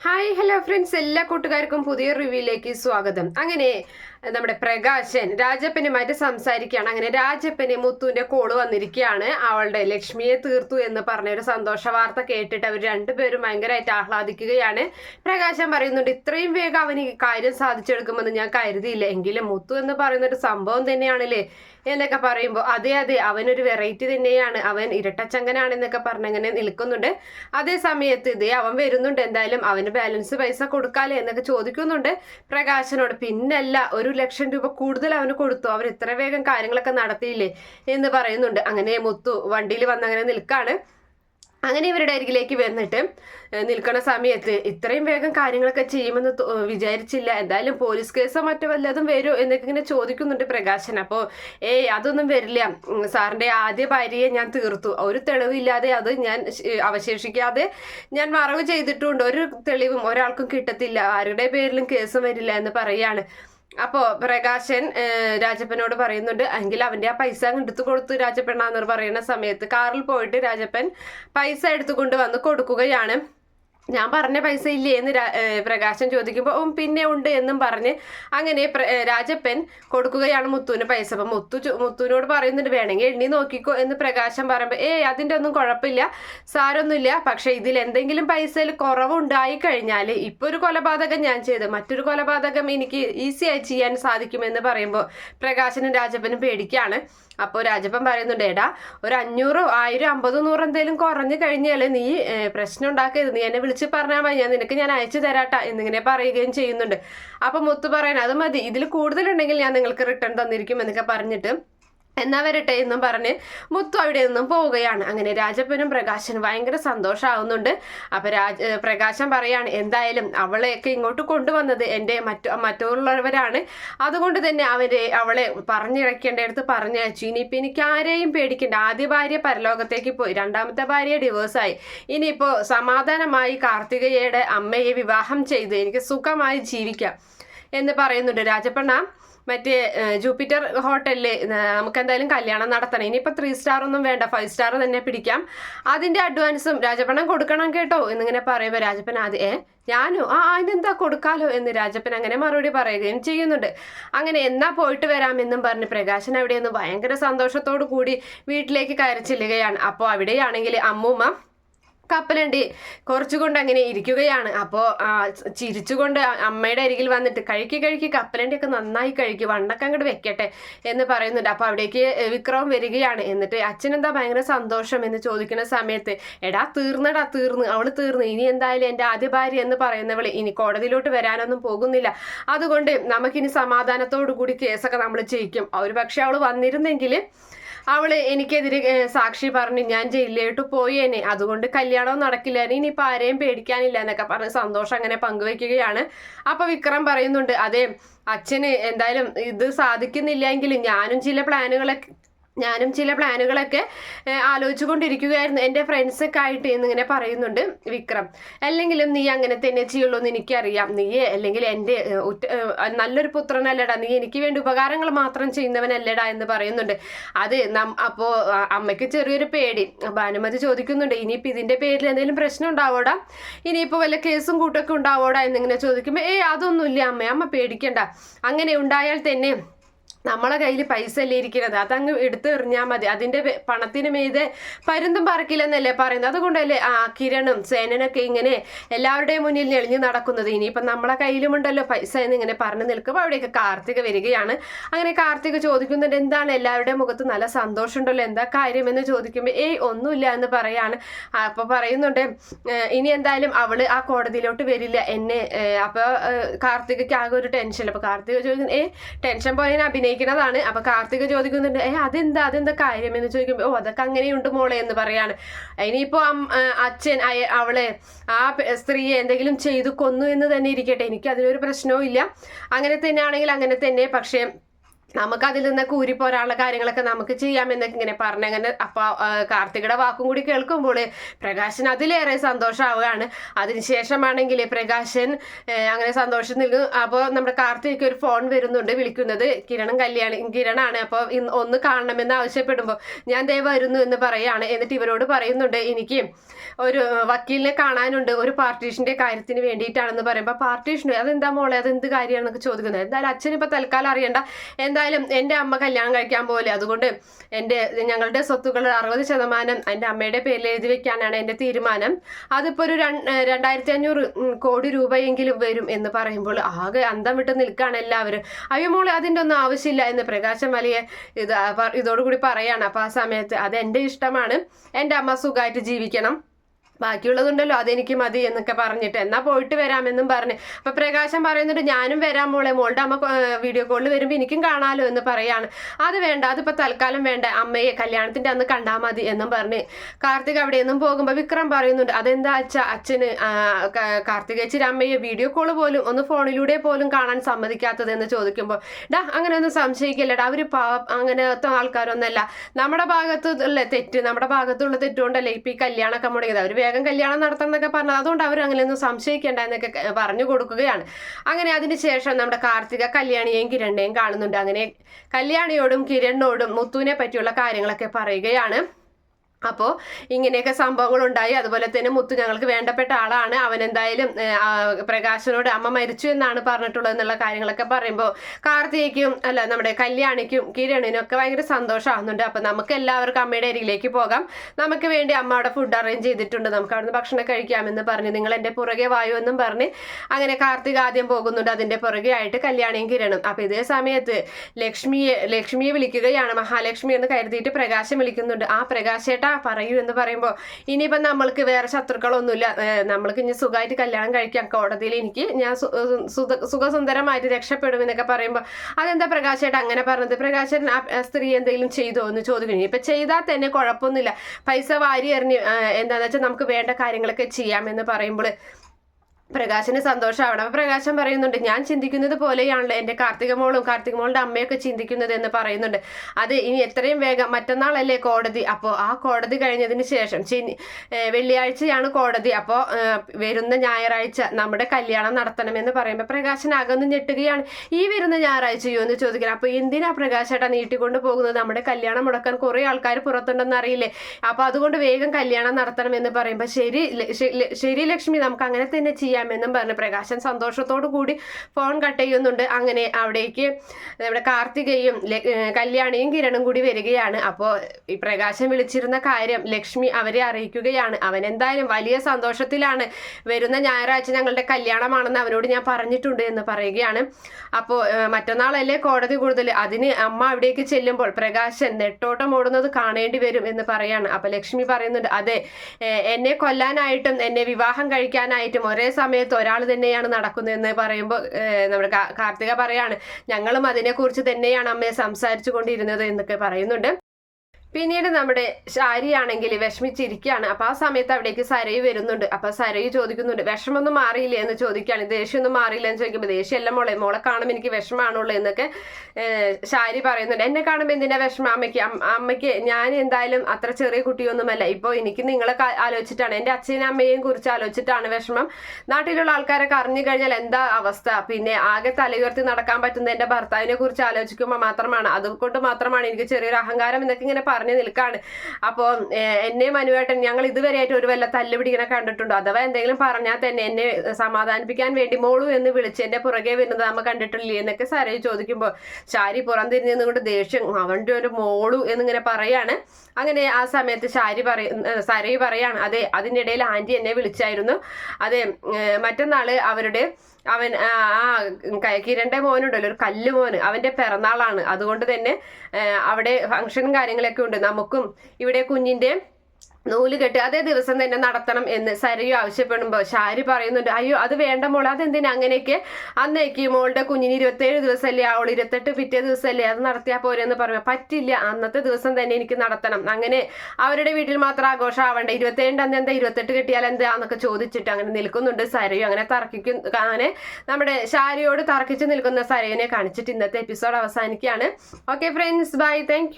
Hi hello friends എല്ലാ കൂട്ടുകാർക്കും പുതിയ റിവ്യൂയിലേക്ക് സ്വാഗതം. അങ്ങനെ നമ്മുടെ പ്രകാശൻ രാജപ്പനുമായിട്ട് സംസാരിക്കുകയാണ്. അങ്ങനെ രാജപ്പനെ മുത്തുവിന്റെ കോൾ വന്നിരിക്കുകയാണ്. അവളുടെ ലക്ഷ്മിയെ തീർത്തു എന്ന് പറഞ്ഞ ഒരു സന്തോഷ വാർത്ത കേട്ടിട്ട് അവർ രണ്ടുപേരും ഭയങ്കരമായിട്ട് ആഹ്ലാദിക്കുകയാണ്. പ്രകാശൻ പറയുന്നുണ്ട് ഇത്രയും വേഗം അവന് കാര്യം സാധിച്ചെടുക്കുമെന്ന് ഞാൻ കരുതിയില്ല. എങ്കിലും മുത്തു എന്ന് പറയുന്ന ഒരു സംഭവം തന്നെയാണല്ലേ? എന്നൊക്കെ പറയുമ്പോൾ അതെ അതെ അവനൊരു വെറൈറ്റി തന്നെയാണ്. അവൻ ഇരട്ടച്ചങ്ങനാണെന്നൊക്കെ പറഞ്ഞങ്ങനെ നിൽക്കുന്നുണ്ട്. അതേ സമയത്ത് ഇതേ അവൻ വരുന്നുണ്ട്. എന്തായാലും അവന് ബാലൻസ് പൈസ കൊടുക്കാലേ എന്നൊക്കെ ചോദിക്കുന്നുണ്ട് പ്രകാശനോട്. പിന്നല്ല ഒരു ലക്ഷം രൂപ കൂടുതൽ അവന് കൊടുത്തു. അവർ ഇത്ര വേഗം കാര്യങ്ങളൊക്കെ നടത്തിയില്ലേ എന്ന് പറയുന്നുണ്ട്. അങ്ങനെ മുത്തു വണ്ടിയിൽ വന്നങ്ങനെ നിൽക്കാണ്. അങ്ങനെ ഇവരുടെ അരികിലേക്ക് വന്നിട്ട് നിൽക്കുന്ന സമയത്ത് ഇത്രയും വേഗം കാര്യങ്ങളൊക്കെ ചെയ്യുമെന്ന് വിചാരിച്ചില്ല. എന്തായാലും പോലീസ് കേസോ മറ്റോ വല്ലതും വരുമോ എന്നൊക്കെ ഇങ്ങനെ ചോദിക്കുന്നുണ്ട് പ്രകാശൻ. അപ്പോൾ ഏയ് അതൊന്നും വരില്ല. സാറിന്റെ ആദ്യ ഭാര്യയെ ഞാൻ തീർത്തു. ഒരു തെളിവില്ലാതെ അത് ഞാൻ അവശേഷിക്കാതെ ഞാൻ മറവ് ചെയ്തിട്ടുണ്ട്. ഒരു തെളിവും ഒരാൾക്കും കിട്ടത്തില്ല. ആരുടെ പേരിലും കേസും വരില്ല എന്ന് പറയാണ്. അപ്പോ പ്രകാശൻ രാജപ്പനോട് പറയുന്നുണ്ട് എങ്കിൽ അവന്റെ ആ പൈസ എടുത്തു കൊടുത്തു രാജപ്പണ്ണാന്ന് പറയുന്ന സമയത്ത് കാറിൽ പോയിട്ട് രാജപ്പൻ പൈസ എടുത്തുകൊണ്ട് വന്ന് കൊടുക്കുകയാണ്. ഞാൻ പറഞ്ഞ പൈസ ഇല്ലേ എന്ന് പ്രകാശൻ ചോദിക്കുമ്പോൾ ഓം പിന്നെ ഉണ്ട് എന്നും പറഞ്ഞ് അങ്ങനെ രാജപ്പൻ കൊടുക്കുകയാണ് മുത്തുവിന് പൈസ. അപ്പം മുത്തു മുത്തുവിനോട് പറയുന്നുണ്ട് വേണമെങ്കിൽ എണ്ണി നോക്കിക്കോ എന്ന് പ്രകാശൻ പറയുമ്പോൾ ഏയ് അതിന്റെ ഒന്നും കുഴപ്പമില്ല സാരമൊന്നുമില്ല. പക്ഷേ ഇതിൽ എന്തെങ്കിലും പൈസയിൽ കുറവുണ്ടായി കഴിഞ്ഞാൽ ഇപ്പോൾ ഒരു കൊലപാതകം ഞാൻ ചെയ്ത് മറ്റൊരു കൊലപാതകം എനിക്ക് ഈസിയായി ചെയ്യാൻ സാധിക്കുമെന്ന് പറയുമ്പോൾ പ്രകാശനും രാജപ്പനും പേടിക്കാണ്. അപ്പോൾ രാജപ്പൻ പറയുന്നുണ്ട് എടാ ഒരു അഞ്ഞൂറ് ആയിരം അമ്പത് നൂറ് എന്തെങ്കിലും കുറഞ്ഞു കഴിഞ്ഞാൽ നീ പ്രശ്നം ഉണ്ടാക്കരുത്. നീ എന്നെ വിളിച്ച് പറഞ്ഞാൽ മതി. ഞാൻ നിനക്ക് ഞാൻ അയച്ചു തരാട്ടാ എന്നിങ്ങനെ പറയുകയും ചെയ്യുന്നുണ്ട്. അപ്പം മുത്ത് പറയാൻ അത് മതി. ഇതിൽ കൂടുതലുണ്ടെങ്കിൽ ഞാൻ നിങ്ങൾക്ക് റിട്ടേൺ തന്നിരിക്കും എന്നൊക്കെ പറഞ്ഞിട്ട് എന്നാ വരട്ടെ എന്നും പറഞ്ഞ് മുത്തു അവിടെ നിന്നും പോവുകയാണ്. അങ്ങനെ രാജപ്പനും പ്രകാശനും ഭയങ്കര സന്തോഷമാവുന്നുണ്ട് അപ്പൊ രാജ പ്രകാശൻ പറയാണ് എന്തായാലും അവളെയൊക്കെ ഇങ്ങോട്ട് കൊണ്ടുവന്നത് എന്റെ മറ്റു മറ്റുള്ളവരാണ്. അതുകൊണ്ട് തന്നെ അവരെ അവളെ പറഞ്ഞിഴക്കേണ്ടടുത്ത് പറഞ്ഞയച്ചു. ഇനിയിപ്പോൾ എനിക്ക് ആരെയും പേടിക്കേണ്ട. ആദ്യ ഭാര്യ പരലോകത്തേക്ക് പോയി. രണ്ടാമത്തെ ഭാര്യ ഡിവോഴ്സായി. ഇനിയിപ്പോൾ സമാധാനമായി കാർത്തികയുടെ അമ്മയെ വിവാഹം ചെയ്ത് എനിക്ക് സുഖമായി ജീവിക്കാം. എന്ന് പറയുന്നുണ്ട് രാജപ്പണ്ണ. മറ്റേ ജൂപ്പിറ്റർ ഹോട്ടലിൽ നമുക്ക് എന്തായാലും കല്യാണം നടത്തണം. ഇനിയിപ്പോൾ ത്രീ സ്റ്റാർ ഒന്നും വേണ്ട. ഫൈവ് സ്റ്റാർ തന്നെ പിടിക്കാം. അതിന്റെ അഡ്വാൻസും രാജപ്പണം കൊടുക്കണം കേട്ടോ എന്നിങ്ങനെ പറയുമ്പോൾ രാജപ്പൻ ആദ്യം ഏ ഞാനോ? ആ അതിനെന്താ കൊടുക്കാലോ? എന്ന് രാജപ്പൻ അങ്ങനെ മറുപടി പറയുകയും ചെയ്യുന്നുണ്ട്. അങ്ങനെ എന്നാ പോയിട്ട് വരാമെന്നും പറഞ്ഞ് പ്രകാശൻ അവിടെ നിന്ന് ഭയങ്കര സന്തോഷത്തോടു കൂടി വീട്ടിലേക്ക് കയറി ചെല്ലുകയാണ് അപ്പോൾ അവിടെയാണെങ്കിൽ അമ്മൂമ്മ കപ്പലണ്ടി. കുറച്ചുകൊണ്ട് അങ്ങനെ ഇരിക്കുകയാണ്. അപ്പോൾ ചിരിച്ചുകൊണ്ട് അമ്മയുടെ അരികിൽ വന്നിട്ട് കഴുകി കഴുകി കപ്പലണ്ടി ഒക്കെ നന്നായി കഴുകി വണ്ണൊക്കെ അങ്ങോട്ട് വെക്കട്ടെ എന്ന് പറയുന്നുണ്ട്. അപ്പോൾ അവിടേക്ക് വിക്രമം വരികയാണ്. എന്നിട്ട് അച്ഛനെന്താ ഭയങ്കര സന്തോഷം എന്ന് ചോദിക്കുന്ന സമയത്ത് എടാ തീർന്നടാ തീർന്ന്. അവൾ തീർന്ന്. ഇനി എന്തായാലും എന്റെ ആദ്യ ഭാര്യ എന്ന് പറയുന്നവൾ ഇനി കോടതിയിലോട്ട് വരാനൊന്നും പോകുന്നില്ല. അതുകൊണ്ട് നമുക്കിനി സമാധാനത്തോടു കൂടി കേസൊക്കെ നമ്മൾ ജയിക്കും. ഒരു പക്ഷെ അവൾ വന്നിരുന്നെങ്കിൽ അവൾ എനിക്കെതിരെ സാക്ഷി പറഞ്ഞു ഞാൻ ജയിലിലോട്ട് പോയേനെ അതുകൊണ്ട് കല്യാണവും നടക്കില്ല. ഇനിയിപ്പോൾ ആരെയും പേടിക്കാനില്ല എന്നൊക്കെ പറഞ്ഞ് സന്തോഷം അങ്ങനെ പങ്കുവെക്കുകയാണ്. അപ്പൊ വിക്രം പറയുന്നുണ്ട് അതെ അച്ഛന് എന്തായാലും ഇത് സാധിക്കുന്നില്ല എങ്കിലും ഞാനും ചില പ്ലാനുകളൊക്കെ ഞാനും ചില പ്ലാനുകളൊക്കെ ആലോചിച്ചുകൊണ്ടിരിക്കുകയായിരുന്നു. എന്റെ ഫ്രണ്ട്സൊക്കെ ആയിട്ട് എന്നിങ്ങനെ പറയുന്നുണ്ട് വിക്രം. അല്ലെങ്കിലും നീ അങ്ങനെ തന്നെ ചെയ്യുള്ളൂ എന്ന് എനിക്കറിയാം. നീ അല്ലെങ്കിൽ എന്റെ നല്ലൊരു പുത്രനല്ലടാ. നീ എനിക്ക് വേണ്ടി ഉപകാരങ്ങൾ മാത്രം ചെയ്യുന്നവനല്ലടാ എന്ന് പറയുന്നുണ്ട്. അത് നം അപ്പോൾ അമ്മയ്ക്ക് ചെറിയൊരു പേടി. ഭാനുമതി ചോദിക്കുന്നുണ്ട്. ഇനിയിപ്പോൾ ഇതിന്റെ പേരിൽ എന്തെങ്കിലും പ്രശ്നം ഉണ്ടാവോടാ? ഇനിയിപ്പോൾ വല്ല കേസും കൂട്ടൊക്കെ ഉണ്ടാവോടാ? എന്നിങ്ങനെ ചോദിക്കുമ്പോൾ ഏയ് അതൊന്നുമില്ല അമ്മ. അമ്മ പേടിക്കണ്ട. അങ്ങനെ ഉണ്ടായാൽ തന്നെ നമ്മളെ കയ്യിൽ പൈസ അല്ലേ ഇരിക്കുന്നത് അതങ്ങ് എടുത്തു എറിഞ്ഞാൽ മതി. അതിന്റെ പണത്തിന് മീതെ പരുന്തും പറക്കില്ലെന്നല്ലേ പറയുന്നത്. അതുകൊണ്ടല്ലേ ആ കിരണും സേനനൊക്കെ ഇങ്ങനെ എല്ലാവരുടെയും മുന്നിൽ ഞെളിഞ്ഞു നടക്കുന്നത്. ഇനിയിപ്പം നമ്മളെ കയ്യിലുമുണ്ടല്ലോ പൈസ എന്ന് ഇങ്ങനെ പറഞ്ഞു നിൽക്കുമ്പോൾ അവിടെയൊക്കെ കാർത്തിക വരികയാണ്. അങ്ങനെ കാർത്തിക ചോദിക്കുന്നുണ്ട് എന്താണ് എല്ലാവരുടെയും മുഖത്ത് നല്ല സന്തോഷമുണ്ടല്ലോ? എന്താ കാര്യം എന്ന് ചോദിക്കുമ്പോൾ ഏയ് ഒന്നുമില്ല എന്ന് പറയാണ്. അപ്പൊ പറയുന്നുണ്ട് ഇനി എന്തായാലും അവൾ ആ കോടതിയിലോട്ട് വരില്ല. എന്നെ അപ്പോൾ കാർത്തികയ്ക്ക് ആകെ ഒരു ടെൻഷൻ അപ്പോൾ കാർത്തിക ചോദിക്കുന്നു ഏ ടെൻഷൻ പോയതിനെ അഭിനയിക്കുന്നതാണ് അപ്പൊ കാർത്തിക ചോദിക്കുന്നുണ്ട് ഏ അതെന്താ? അതെന്താ കാര്യം? എന്ന് ചോദിക്കുമ്പോൾ ഓ അതൊക്കെ അങ്ങനെയുണ്ട് മോളെ എന്ന് പറയാണ്. ഇനിയിപ്പോ അച്ഛൻ അവളെ ആ സ്ത്രീയെ എന്തെങ്കിലും ചെയ്തു കൊന്നു എന്ന് തന്നെ ഇരിക്കട്ടെ. എനിക്ക് അതിനൊരു പ്രശ്നവും ഇല്ല. അങ്ങനെ തന്നെ ആണെങ്കിൽ അങ്ങനെ തന്നെ. പക്ഷേ നമുക്ക് അതിൽ നിന്നൊക്കെ ഊരിപ്പോരാനുള്ള കാര്യങ്ങളൊക്കെ നമുക്ക് ചെയ്യാം എന്നൊക്കെ ഇങ്ങനെ പറഞ്ഞങ്ങനെ അപ്പൊ കാർത്തികയുടെ വാക്കും കൂടി കേൾക്കുമ്പോൾ പ്രകാശൻ അതിലേറെ സന്തോഷമാവുകയാണ് അതിനുശേഷമാണെങ്കിൽ പ്രകാശൻ അങ്ങനെ സന്തോഷം നിൽക്കും അപ്പോൾ നമ്മുടെ കാർത്തികയ്ക്ക് ഒരു ഫോൺ വരുന്നുണ്ട് വിളിക്കുന്നത്. കിരണും കല്യാണി കിരണാണ്. അപ്പോൾ ഒന്ന് കാണണമെന്ന് ആവശ്യപ്പെടുമ്പോൾ ഞാൻ ദേ വരുന്നു എന്ന് പറയാണ്. എന്നിട്ട് ഇവരോട് പറയുന്നുണ്ട് എനിക്ക് ഒരു വക്കീലിനെ കാണാനുണ്ട്. ഒരു പാർട്ടീഷന്റെ കാര്യത്തിന് വേണ്ടിയിട്ടാണെന്ന് പറയുമ്പോൾ പാർട്ടീഷൻ അതെന്താ മോളെ? അതെന്ത് കാര്യമാണെന്നൊക്കെ ചോദിക്കുന്നത് എന്തായാലും അച്ഛനിപ്പോൾ തൽക്കാലം അറിയണ്ട. എന്തായാലും എന്റെ അമ്മ കല്യാണം കഴിക്കാൻ പോലെ അതുകൊണ്ട് എന്റെ ഞങ്ങളുടെ സ്വത്തുക്കൾ അറുപത് ശതമാനം എന്റെ അമ്മയുടെ പേരിൽ എഴുതി വെക്കാനാണ് എന്റെ തീരുമാനം. അതിപ്പോൾ ഒരു രണ്ടായിരത്തി അഞ്ഞൂറ് കോടി രൂപയെങ്കിലും വരും എന്ന് പറയുമ്പോൾ ആകെ അന്തം വിട്ട് നിൽക്കുകയാണ് എല്ലാവരും. അയ്യോ മോളെ അതിന്റെ ഒന്നും ആവശ്യമില്ല എന്ന് പ്രകാശം വലിയ ഇത് ഇതോടുകൂടി പറയാണ്. അപ്പോൾ ആ സമയത്ത് അത് എന്റെ ഇഷ്ടമാണ്. എന്റെ അമ്മ സുഖമായിട്ട് ജീവിക്കണം. ബാക്കിയുള്ളതുണ്ടല്ലോ അതെനിക്ക് മതി എന്നൊക്കെ പറഞ്ഞിട്ട്. എന്നാ പോയിട്ട് വരാമെന്നും പറഞ്ഞ്. അപ്പൊ പ്രകാശം പറയുന്നുണ്ട് ഞാനും വരാം മോളെ. മോളുടെ അമ്മ വീഡിയോ കോളിൽ വരുമ്പോൾ എനിക്കും കാണാലോ എന്ന് പറയാണ്. അത് വേണ്ട അതിപ്പോ തൽക്കാലം വേണ്ട. അമ്മയെ കല്യാണത്തിന്റെ അന്ന് കണ്ടാ മതി എന്നും പറഞ്ഞ്. കാർത്തിക് അവിടെ നിന്നും പോകുമ്പോൾ വിക്രം പറയുന്നുണ്ട് അതെന്താ അച്ഛ അച്ഛന് കാർത്തിക അച്ഛൻ അമ്മയെ വീഡിയോ കോൾ പോലും ഒന്ന് ഫോണിലൂടെ പോലും കാണാൻ സമ്മതിക്കാത്തത് എന്ന് ചോദിക്കുമ്പോൾ ഡാ അങ്ങനെ ഒന്നും സംശയിക്കില്ലടാ. അവർ പാ അങ്ങനത്തെ ആൾക്കാരൊന്നല്ല. നമ്മുടെ ഭാഗത്തുള്ള തെറ്റ് നമ്മുടെ ഭാഗത്തുള്ള തെറ്റുകൊണ്ടല്ലേ ഇപ്പൊ ഈ കല്യാണമൊക്കെ മുടങ്ങിയത്? അവർ വേഗം കല്യാണം നടത്തണം എന്നൊക്കെ പറഞ്ഞത് അതുകൊണ്ട് അവർ അങ്ങനെയൊന്നും സംശയിക്കേണ്ട എന്നൊക്കെ പറഞ്ഞു കൊടുക്കുകയാണ്. അങ്ങനെ അതിനുശേഷം നമ്മുടെ കാർത്തിക കല്യാണിയെയും കിരണിനെയും കാണുന്നുണ്ട്. അങ്ങനെ കല്യാണിയോടും കിരണിനോടും മുത്തുവിനെ പറ്റിയുള്ള കാര്യങ്ങളൊക്കെ പറയുകയാണ്. അപ്പോൾ ഇങ്ങനെയൊക്കെ സംഭവങ്ങൾ ഉണ്ടായി അതുപോലെ തന്നെ മുത്തു ഞങ്ങൾക്ക് വേണ്ടപ്പെട്ട ആളാണ്. അവൻ എന്തായാലും പ്രകാശനോട് അമ്മ മരിച്ചു എന്നാണ് പറഞ്ഞിട്ടുള്ളത് എന്നുള്ള കാര്യങ്ങളൊക്കെ പറയുമ്പോൾ കാർത്തികയ്ക്കും അല്ല നമ്മുടെ കല്യാണിക്കും കിരണിനും ഒക്കെ ഭയങ്കര സന്തോഷമാകുന്നുണ്ട് അപ്പം നമുക്ക് എല്ലാവർക്കും അമ്മയുടെ അരികിലേക്ക് പോകാം. നമുക്ക് വേണ്ടി അമ്മ അവിടെ ഫുഡ് അറേഞ്ച് ചെയ്തിട്ടുണ്ട്. നമുക്ക് അവിടുന്ന് ഭക്ഷണം കഴിക്കാമെന്ന് പറഞ്ഞ് നിങ്ങൾ എന്റെ പുറകെ വായു എന്നും പറഞ്ഞ് അങ്ങനെ കാർത്തിക ആദ്യം പോകുന്നുണ്ട്. അതിന്റെ പുറകെ ആയിട്ട് കല്യാണിയും കിരണും. അപ്പം ഇതേ സമയത്ത് ലക്ഷ്മിയെ ലക്ഷ്മിയെ വിളിക്കുകയാണ് മഹാലക്ഷ്മി എന്ന് കരുതിയിട്ട് പ്രകാശം വിളിക്കുന്നുണ്ട്. ആ പ്രകാശേട്ടാ പറയൂ എന്ന് പറയുമ്പോൾ ഇനിയിപ്പം നമ്മൾക്ക് വേറെ ശത്രുക്കളൊന്നുമില്ല. നമ്മൾക്ക് ഇനി സുഖമായിട്ട് കല്യാണം കഴിക്കാം. കോടതിയിൽ എനിക്ക് ഞാൻ സുഖസുന്ദരമായിട്ട് രക്ഷപ്പെടും എന്നൊക്കെ പറയുമ്പോൾ അതെന്താ പ്രകാശേട്ട് അങ്ങനെ പറഞ്ഞത്? പ്രകാശേട്ടൻ ആ സ്ത്രീ എന്തെങ്കിലും ചെയ്തോ എന്ന് ചോദിക്കുന്നു ഇപ്പം ചെയ്താൽ തന്നെ കുഴപ്പമൊന്നുമില്ല. പൈസ വാരി എറിഞ്ഞ് എന്താണെന്ന് വെച്ചാൽ നമുക്ക് വേണ്ട കാര്യങ്ങളൊക്കെ ചെയ്യാമെന്ന് പറയുമ്പോൾ പ്രകാശന് സന്തോഷമാവണം അപ്പൊ പ്രകാശം പറയുന്നുണ്ട് ഞാൻ ചിന്തിക്കുന്നത് പോലെയാണല്ലോ എന്റെ കാർത്തിക മോളും കാർത്തിക മോളുടെ അമ്മയൊക്കെ ചിന്തിക്കുന്നത് എന്ന് പറയുന്നുണ്ട്. അത് ഇനി എത്രയും വേഗം മറ്റന്നാളല്ലേ കോടതി? അപ്പോൾ ആ കോടതി കഴിഞ്ഞതിന് ശേഷം വെള്ളിയാഴ്ചയാണ് കോടതി. അപ്പോൾ വരുന്ന ഞായറാഴ്ച നമ്മുടെ കല്യാണം നടത്തണമെന്ന് പറയുമ്പോൾ പ്രകാശൻ അകന്ന് ഞെട്ടുകയാണ്. ഈ വരുന്ന ഞായറാഴ്ചയോ? എന്ന് ചോദിക്കണം. അപ്പോൾ എന്തിനാ പ്രകാശേട്ടാ നീട്ടിക്കൊണ്ട് പോകുന്നത്? നമ്മുടെ കല്യാണം മുടക്കാൻ കുറേ ആൾക്കാർ പുറത്തുണ്ടെന്ന് അറിയില്ലേ? അപ്പോൾ അതുകൊണ്ട് വേഗം കല്യാണം നടത്തണമെന്ന് പറയുമ്പോൾ ശരി ശരി ലക്ഷ്മി നമുക്ക് അങ്ങനെ തന്നെ ചെയ്യാമെന്നും പറഞ്ഞ് പ്രകാശൻ സന്തോഷത്തോടു കൂടി ഫോൺ കട്ട് ചെയ്യുന്നുണ്ട്. അങ്ങനെ അവിടേക്ക് നമ്മുടെ കാർത്തികയും കല്യാണിയും കിരണും കൂടി വരികയാണ്. അപ്പോൾ ഈ പ്രകാശൻ വിളിച്ചിരുന്ന കാര്യം ലക്ഷ്മി അവരെ അറിയിക്കുകയാണ്. അവൻ എന്തായാലും വലിയ സന്തോഷത്തിലാണ്. വരുന്ന ഞായറാഴ്ച ഞങ്ങളുടെ കല്യാണമാണെന്ന് അവനോട് ഞാൻ പറഞ്ഞിട്ടുണ്ട് എന്ന് പറയുകയാണ്. അപ്പോൾ മറ്റന്നാളല്ലേ കോടതി കൂടുതൽ? അതിന് അമ്മ അവിടേക്ക് ചെല്ലുമ്പോൾ പ്രകാശൻ നെട്ടോട്ടം ഓടുന്നത് കാണേണ്ടി വരും എന്ന് പറയാണ്. അപ്പോൾ ലക്ഷ്മി പറയുന്നുണ്ട് അതെ എന്നെ കൊല്ലാനായിട്ടും എന്നെ വിവാഹം കഴിക്കാനായിട്ടും ഒരേ സമയത്ത് ഒരാൾ തന്നെയാണ് നടക്കുന്നതെന്ന് പറയുമ്പോൾ നമ്മുടെ കാർത്തിക പറയാണ് ഞങ്ങളും അതിനെക്കുറിച്ച് തന്നെയാണ് അമ്മയെ സംസാരിച്ചു കൊണ്ടിരുന്നത് എന്നൊക്കെ പറയുന്നുണ്ട്. പിന്നീട് നമ്മുടെ ആണെങ്കിൽ വിഷമിച്ചിരിക്കുകയാണ്. അപ്പൊ ആ സമയത്ത് അവിടേക്ക് സരയു വരുന്നുണ്ട്. അപ്പൊ സരയു ചോദിക്കുന്നുണ്ട് വിഷമൊന്നും മാറിയില്ലേ? എന്ന് ചോദിക്കുകയാണ്. ദേഷ്യമൊന്നും മാറിയില്ല? എന്ന് ചോദിക്കുമ്പോൾ ദേഷ്യമല്ല മോളെ മോളെ കാണുമ്പോൾ എനിക്ക് വിഷമാണുള്ളൂ എന്നൊക്കെ ശാരി പറയുന്നുണ്ട്. എന്നെ കാണുമ്പോൾ എന്തിനാ വിഷമം? അമ്മയ്ക്ക് അമ്മയ്ക്ക് ഞാൻ എന്തായാലും അത്ര ചെറിയ കുട്ടിയൊന്നുമല്ല. ഇപ്പോൾ എനിക്ക് നിങ്ങളെ ആലോചിച്ചിട്ടാണ്. എന്റെ അച്ഛനും അമ്മയെയും കുറിച്ച് ആലോചിച്ചിട്ടാണ് വിഷമം. നാട്ടിലുള്ള ആൾക്കാരൊക്കെ അറിഞ്ഞു കഴിഞ്ഞാൽ എന്താ അവസ്ഥ? പിന്നെ ആകെ തലയുയർത്തി നടക്കാൻ പറ്റുന്ന എന്റെ ഭർത്താവിനെ കുറിച്ച് ആലോചിക്കുമ്പോൾ മാത്രമാണ്. അതുകൊണ്ട് മാത്രമാണ് എനിക്ക് ചെറിയൊരു അഹങ്കാരം എന്നൊക്കെ ഇങ്ങനെ പറഞ്ഞു നിൽക്കാണ്. അപ്പോൾ എന്നെ മനുവേട്ടൻ ഞങ്ങൾ ഇതുവരെയായിട്ട് ഒരു വല്ല തല്ലുപിടിക്കണ കണ്ടിട്ടുണ്ടോ? അഥവാ എന്തെങ്കിലും പറഞ്ഞാൽ തന്നെ എന്നെ സമാധാനിപ്പിക്കാൻ വേണ്ടി മോളു എന്ന് വിളിച്ച് എന്റെ പുറകെ വരുന്നത് അമ്മ കണ്ടിട്ടില്ലേ എന്നൊക്കെ സരയു ചോദിക്കുമ്പോൾ ശാരി പുറം തിരിഞ്ഞു നിന്നുകൊണ്ട് ദേഷ്യം അവന്റെ ഒരു മോളു എന്നിങ്ങനെ പറയാണ്. അങ്ങനെ ആ സമയത്ത് ശാരി പറ സരയ് പറയാണ് അതെ അതിന്റെ ഇടയിൽ ആന്റി എന്നെ വിളിച്ചായിരുന്നു. അതെ മറ്റന്നാൾ അവരുടെ അവൻ ആ കിരണ്ടെ മോനുണ്ടല്ലോ ഒരു കല്ല് മോന്. അവന്റെ പിറന്നാളാണ്. അതുകൊണ്ട് തന്നെ അവിടെ ഫങ്ഷൻ കാര്യങ്ങളൊക്കെ ഉണ്ട്. നമുക്കും ഇവിടെ കുഞ്ഞിന്റെ നൂൽ കെട്ടി അതേ ദിവസം തന്നെ നടത്തണം എന്ന് സരയു ആവശ്യപ്പെടുമ്പോൾ ഷാരി പറയുന്നുണ്ട് അയ്യോ അത് വേണ്ട മോൾ അതെന്തിനാ അങ്ങനെയൊക്കെ? അന്നേക്ക് മോളുടെ കുഞ്ഞിന് ഇരുപത്തേഴ് ദിവസമല്ലേ അവൾ ഇരുപത്തെട്ട് പിറ്റേ ദിവസമല്ലേ അത് നടത്തിയാൽ പോരെ എന്ന് പറഞ്ഞു. പറ്റില്ല അന്നത്തെ ദിവസം തന്നെ എനിക്ക് നടത്തണം. അങ്ങനെ അവരുടെ വീട്ടിൽ മാത്രം ആഘോഷം ആവണ്ട ഇരുപത്തേഴിന്റെ അന്ന് എന്താ ഇരുപത്തെട്ട് കിട്ടിയാൽ എന്താന്നൊക്കെ ചോദിച്ചിട്ട് അങ്ങനെ നിൽക്കുന്നുണ്ട് സരയു. അങ്ങനെ തർക്കിക്കും അങ്ങനെ നമ്മുടെ ഷാരിയോട് തർക്കിച്ച് നിൽക്കുന്ന സരയുവിനെ കാണിച്ചിട്ട് ഇന്നത്തെ എപ്പിസോഡ് അവസാനിക്കുകയാണ്. Okay friends bye thank